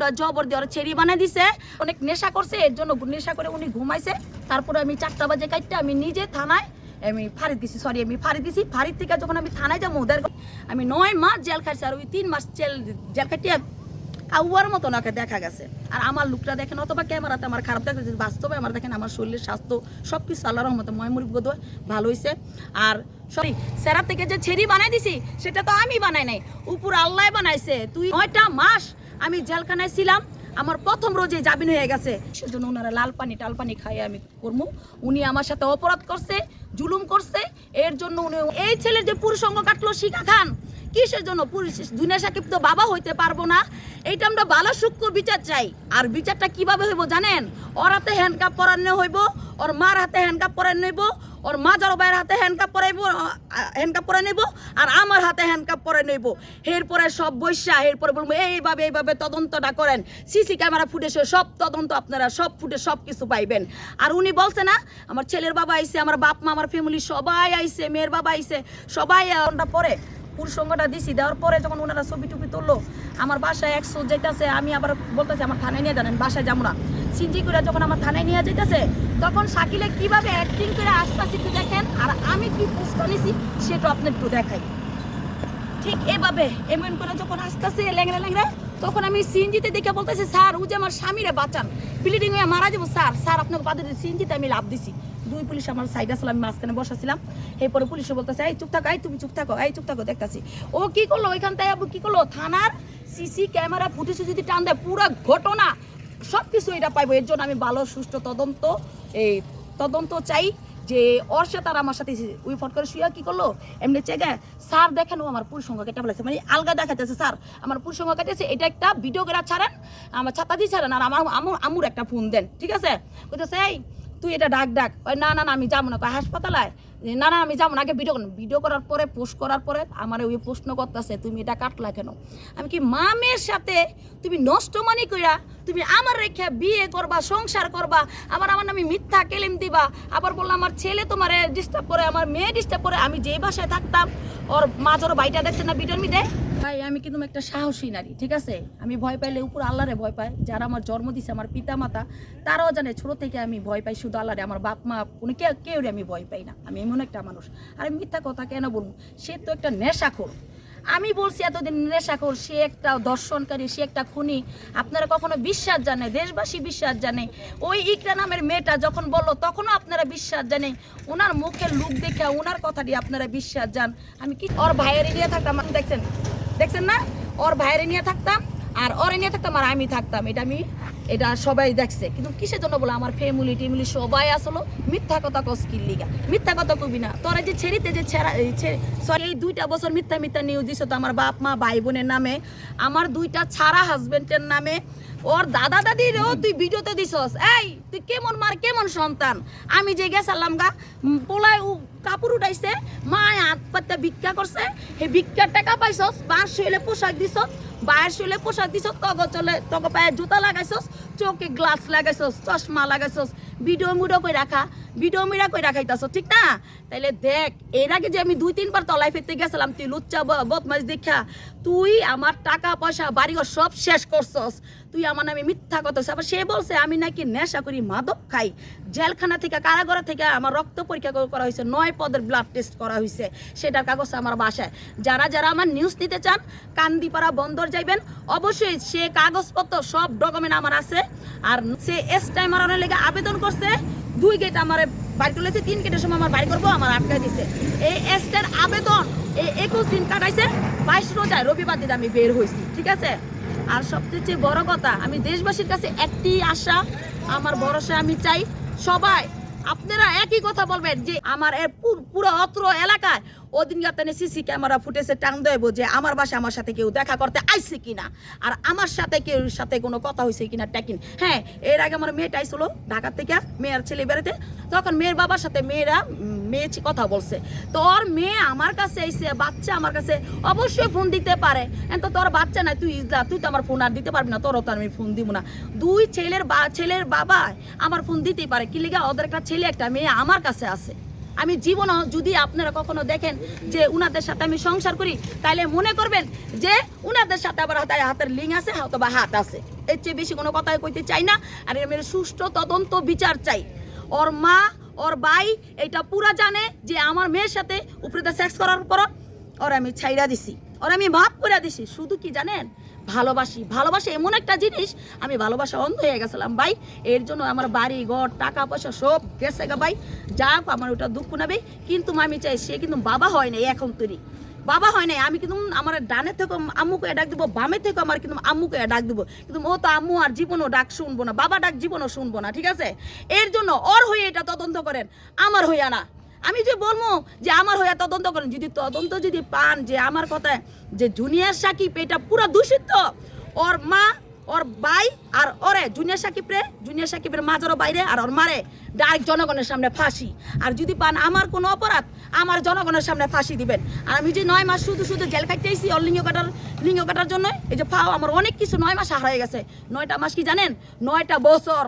পুরা জবর দিয়ে ওরা ছেড়ি বানাই দিছে। অনেক নেশা করছে, এর জন্য নেশা করে উনি ঘুমাইছে। তারপরে আমি চারটা বাজে কাটতে আমি নিজে থানায় আমি ফাঁড়ি দিছি সরি আমি ফাঁড়ি দিছি। ফাঁড়ির থেকে যখন আমি থানায় যাব, ওদের আমি নয় মাস জেল খাইছি আর ওই তিন মাস জেল জেল খাটিয়ে কাউয়ার মতো ওনাকে দেখা গেছে। আর আমার লুকটা দেখেন, অথবা ক্যামেরাতে আমার খারাপ দেখেছে বাস্তবে আমার দেখেন আমার শরীরের স্বাস্থ্য সব কিছু ময়মুরি বোধ হয় ভালো হয়েছে আর সরি, সেরার থেকে যে ছেড়ি বানাই দিছি, সেটা তো আমি বানাই নাই। উপর আল্লাহ বানাইছে। তুই নয়টা মাস আমি জেলখানায় ছিলাম, আমার প্রথম রোজে জামিন হয়ে গেছে। সেজন্য ওনারা লাল পানি, টাল পানি খাইয়ে আমি করব উনি আমার সাথে অপরাধ করছে, জুলুম করছে, এর জন্য উনি এই ছেলের যে পুরুষ সঙ্গ কাটলো শিখা খান, কিসের জন্য পুলিশ তো বাবা হইতে পারব না। এইটা আমরা ভালো সূক্ষ্ম বিচার চাই। আর বিচারটা কীভাবে হইব জানেন? ওর হাতে হ্যান্ডকাপ পরানো হইব ওর মার হাতে হ্যান্ডকাপ পরানো হইব ওর মা যার ভাইয়ের হাতে হ্যান্ডকাপ পরাইব হ্যান্ডকাপ পরে নেব আর আমার হাতে হ্যান্ডকাপ পরে নেব এরপরে সব বৈশা এরপরে বলব এইভাবে এইভাবে তদন্তটা করেন সিসি ক্যামেরা ফুটেছে সব তদন্ত আপনারা সব ফুটে সব কিছু পাইবেন আর উনি বলছে না আমার ছেলের বাবা আইছে আমার বাপ মা আমার ফ্যামিলি সবাই আইছে মেয়ের বাবা আইছে সবাই ওটা পরে পুরুষ সঙ্গটা দিছি দেওয়ার পরে যখন ওনারা ছবি টুপি তুললো, আমার বাসায় একশো যাইতেছে, আমি আবার বলতেছি, আমার থানায় নিয়ে জানেন বাসায় যাব না। সিনজি করে যখন আমার থানায় নিয়ে যাইতেছে, তখন শাকিলে কীভাবে অ্যাক্টিং করে আসতেছি একটু দেখেন, আর আমি কি পোস্ট নিছি, সেটা আপনি একটু দেখাই। ঠিক এভাবে, এমন করে যখন আসতেছে ল্যাংরা ল্যাংরা তখন আমি সিনজিতে দেখে বলতেছি, স্যার, ও যে আমার স্বামীরে বাঁচান ব্লিডিং হয়ে মারা যাব, স্যার স্যার, আপনাকে বাদে সিনজিতে আমি লাভ দিছি। দুই পুলিশ আমার সাইড আসলে, আমি মাঝখানে বসাছিলাম। এরপরে পুলিশে বলতেছে, এই, চুপ থাকো, এই, তুমি চুপ থাকো, এই, চুপ থাকো, দেখতাছি। ও কি করল? ওইখান থেকে কি করল? থানার সিসি ক্যামেরা ফুটেছে যদি টান দেয়, পুরো ঘটনা সব কিছু এটা পাইবো। এর জন্য আমি ভালো সুষ্ঠু তদন্ত এই তদন্ত চাই যে ওর সাথে আমার সাথে উই ফট করে শুয়ে কি করল? এমনি চেগে স্যার দেখেন ও আমার পুরুষ সঙ্গে কেটে ফেলেছে। মানে আলগা দেখাতেছে স্যার আমার পুরুষ সঙ্গে কেটেছে এটা একটা ভিডিও করে ছাড়েন আমার ছাতা দিয়ে ছাড়েন আর আমার আমুর আমুর একটা ফোন দেন ঠিক আছে? বলতেছে এই তুই এটা ডাক ডাক। ওই না না না আমি যাব না। যে, না না আমি যাব না। আগে ভিডিও ভিডিও করার পরে পোস্ট করার পরে আমার ওই প্রশ্ন করতেছে তুমি এটা কাটলা কেন? আমি কি মামের সাথে তুমি নষ্ট মানি কইরা তুমি আমার রেখে বিয়ে করবা, সংসার করবা, আবার আমার নামে মিথ্যা কেলেম দিবা, আবার বললাম আমার ছেলে তোমার ডিস্টার্ব করে, আমার মেয়ে ডিস্টার্ব করে, আমি যে বাসায় থাকতাম, ওর মাজর বাইটা দেখছে না ভিডিওর মিদে ভাই, আমি কিন্তু একটা সাহসী নারী, ঠিক আছে? আমি ভয় পাইলে উপর আল্লাহরে ভয় পাই যারা আমার জন্ম দিছে আমার পিতা মাতা তারাও জানে ছোট থেকে আমি ভয় পাই, শুধু আল্লাহরে, আমার বাপ, মা, কোনো কেউ আমি ভয় পাই না, আমি এমন একটা মানুষ। আর মিথ্যা কথা কেন বলব? সে তো একটা নেশা নেশাখোর। আমি বলছি এতদিন নেশাখোর সে একটা দর্শনকারী, সে একটা খুনি। আপনারা কখনো বিশ্বাস জানে, দেশবাসী বিশ্বাস জানে। ওই ইকরা নামের মেয়েটা যখন বলল, তখনও আপনারা বিশ্বাস জানে। ওনার মুখের লুক দেখে ওনার কথাটি আপনারা বিশ্বাস জান আমি কি ওর ভাইয়ের নিয়ে থাকতাম, দেখছেন? দেখছেন না? ওর ভাইয়ের নিয়ে থাকতাম, আর ওরে নিয়ে থাকতাম, আর আমি থাকতাম। এটা আমি এটা সবাই দেখছে। কিন্তু কিসের জন্য বলো? আমার ফ্যামিলি টিমিলি সবাই আসলো। মিথ্যা কথা কস কি লিগা? মিথ্যা কথা কবি না। তোরা যে ছেড়িতে যে ছেড়া sorry, এই দুইটা বছর মিথ্যা মিথ্যা নিউজ দিছ তো আমার বাপ মা ভাই বোনের নামে। আমার দুইটা ছাড়া হাজবেন্ডের নামে। ওর দাদা দাদিরও তুই ভিডিওতে দিছস। এই তুই কেমন মার কেমন সন্তান? আমি যে গেছিলাম গা পোলায় কাপড় উঠাইছে মা হাত পাত্তা ভিক্ষা করছে। সেই ভিক্ষার টাকা পাইছস বাঁশ শৈলে পোশাক দিছস। বাইরের শুলে পোশাক দিছস তগ চলে তগ পায়ে জুতা লাগাইছস চোখে গ্লাস লাগাইছস, চশমা লাগাইছস ভিডিও মুডো কই রাখা ভিডিও মিরা কই রাখাইতাছ ঠিক না? তাইলে দেখ, এর আগে যে আমি দুই, তিনবার তলায় ফেরতে গেছিলাম, তুই লুচ্চা ব- বদমাইশ দেখা, তুই আমার টাকা পয়সা বাড়িঘর সব শেষ করছস। তুই আমার নামে মিথ্যা কথা আবার সে বলছে, আমি নাকি নেশা করি, মাদক খাই। জেলখানা থেকে, কারাগার থেকে আমার রক্ত পরীক্ষা করা হয়েছে, নয় পদের ব্লাড টেস্ট করা হয়েছে। সেটার কাগজ আমার বাসায়। যারা যারা আমার নিউজ নিতে চান, কান্দিপাড়া বন্দর যাইবেন, অবশ্যই সে কাগজপত্র, সব ডকুমেন্ট আমার আছে। আর সে এস টাইম মারানোর লেগে আবেদন করছে। দুই গেট আমার বাড়ি তুলেছে, তিন গেটের সময় আমার বাড়ি করব, আমার আটকায় দিছে। এই এসটার আবেদন, এই একুশ দিন কাটাইছে, বাইশ রোজায় রবিবার দিন আমি বের হয়েছি ঠিক আছে? আর সবচেয়ে চেয়ে বড় কথা, আমি দেশবাসীর কাছে একটি আশা, আমার ভরসা আমি চাই, সবাই আপনারা একই কথা বলবেন যে আমার পুরো অত্র এলাকায় ওদিন গাতানে সিসি ক্যামেরা ফুটেছে টান দেবো যে আমার বাসা আমার সাথে কেউ দেখা করতে আইসে কিনা। আর আমার সাথে কেউ, সাথে কোনো কথা হয়েছে কিনা ট্যাকিন হ্যাঁ এর আগে আমার মেয়েটা আইসলো ঢাকা থেকে, মেয়ের ছেলে বেড়াতে। তখন মেয়ের বাবার সাথে মেয়েরা মেয়ে কথা বলছে। তোর মেয়ে আমার কাছে আইসে বাচ্চা আমার কাছে অবশ্যই ফোন দিতে পারে। তো তোর বাচ্চা নাই তুই যা, তুই তো আমার ফোন আর দিতে পারবি না তোরও তো আমি ফোন দিব না। দুই ছেলের বা ছেলের বাবা আমার ফোন দিতেই পারে। কি লিগা ওদের একটা ছেলে একটা মেয়ে আমার কাছে আছে। আমি জীবনও যদি আপনারা কখনো দেখেন যে উনাদের সাথে আমি সংসার করি তাহলে মনে করবেন যে উনাদের সাথে আবার হাতে হাতের লিঙ্ক আছে অথবা হাত আছে। এর চেয়ে বেশি কোনো কথাই কইতে চাই না। আর আমি সুষ্ঠু তদন্ত বিচার চাই। ওর মা ওর ভাই এটা পুরা জানে যে আমার মেয়ের সাথে উপরে সেক্স করার পর ওর আমি ছাইরা দিছি। ওর আমি মাফ করে দিছি। শুধু কি জানেন? ভালোবাসি। ভালোবাসা এমন একটা জিনিস, আমি ভালোবাসা অন্ধ হয়ে গেছিলাম। ভাই, এর জন্য আমার বাড়ি, ঘর, টাকা পয়সা সব গেছে গা ভাই। যাক আমার ওটা দুঃখ নেবে। কিন্তু আমি চাই, সে কিন্তু বাবা হয় না এখন তৈরি। বাবা হয় নাই, আমি কিন্তু আমার ডানে থেকে আম্মুকে ডাক দিব, বামে থেকে আমার কিন্তু আম্মুকে ডাক দিব। কিন্তু ও তো আম্মু আর জীবনও ডাক শুনব না, বাবা ডাক জীবনও শুনব না, ঠিক আছে? এর জন্য ওর হয়ে এটা তদন্ত করেন, আমার হইয়া না। আমি যে বলব যে আমার হয়ে তদন্ত করেন, যদি তদন্ত যদি পান যে আমার কথায় যে জুনিয়ার সাকিব এটা পুরো দূষিত, ওর মা ওর বাই আর ওরে, জুনিয়র সাকিব রে জুনিয়র সাকিবের মাজারও বাইরে আর ওর মারে ডাইরেক্ট জনগণের সামনে ফাঁসি। আর যদি পান আমার কোনো অপরাধ, আমার জনগণের সামনে ফাঁসি দিবেন। আর আমি যে নয় মাস শুধু শুধু জেল খাইতেইছি ওর লিঙ্গ কাটার লিঙ্গ কাটার জন্য এই যে ফাও আমার অনেক কিছু নয় মাস হারিয়ে গেছে। নয়টা মাস কি জানেন? নয়টা বছর।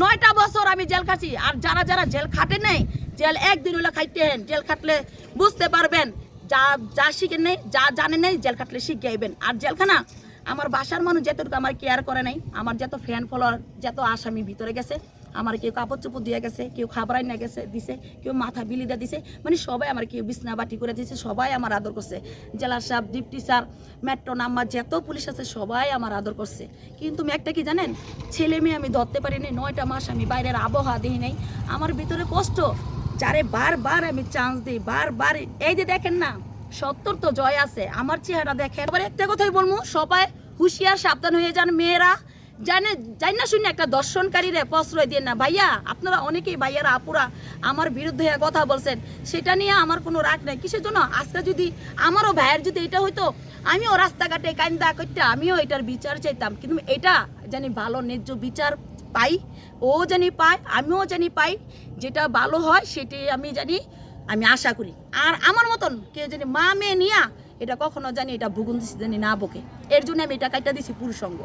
নয়টা বছর আমি জেল খাচ্ছি। আর যারা যারা জেল খাটে নেই, জেল একদিন হলে খাইতে হেন জেল খাটলে বুঝতে পারবেন, যা যা শিখে নেই, যা জানে নেই, জেল খাটলে শিখে আইবেন। আর জেলখানা আমার বাসার মানুষ যতটুকু আমার কেয়ার করে নাই, আমার যত ফ্যান ফলোয়ার যত আসামি ভিতরে গেছে, আমার কেউ কাপড় চোপড় দিয়ে গেছে, কেউ খাবার না গেছে, দিছে, কেউ মাথা বিলিদা দিছে মানে সবাই আমার কেউ বিছনা বাটি করে দিছে, সবাই আমার আদর করছে। জেলার সাহেব ডিপটি স্যার মেট্রো নাম্বার যত পুলিশ আছে, সবাই আমার আদর করছে। কিন্তু একটা কি জানেন? ছেলে মেয়ে আমি ধরতে পারিনি, নয়টা মাস আমি বাইরের আবহাওয়া দিই নাই। আমার ভিতরে কষ্ট, যারে বারবার আমি চান্স দিই, বারবার, এই যে দেখেন না সত্তর তো জয় আছে, আমার চেহারা দেখে এবার একটা কথাই বলব, সবাই হুঁশিয়ার, সাবধান হয়ে যান মেয়েরা। জানে জানি না শুনে একটা দর্শনকারীরে প্রশ্রয় দিয়ে না। ভাইয়া, আপনারা অনেকেই ভাইয়ারা, আপুরা আমার বিরুদ্ধে কথা বলছেন। সেটা নিয়ে আমার কোনো রাগ নাই। কিসের জন্য? আজকে যদি আমারও ভাইয়ের যদি এটা হইতো, আমিও রাস্তাঘাটে কান্দা করতে আমিও এটার বিচার চাইতাম। কিন্তু এটা জানি ভালো ন্যায্য বিচার পাই, ও জানি পায়, আমিও জানি পাই। যেটা ভালো হয়, সেটাই আমি জানি আমি আশা করি। আর আমার মতন কেউ জানি মা মেয়ে নিয়া, এটা কখনো জানি এটা ভুগুন দিছি জানি না বকে। এর জন্য আমি এটা কাইটা দিছি পুরুষ সঙ্গ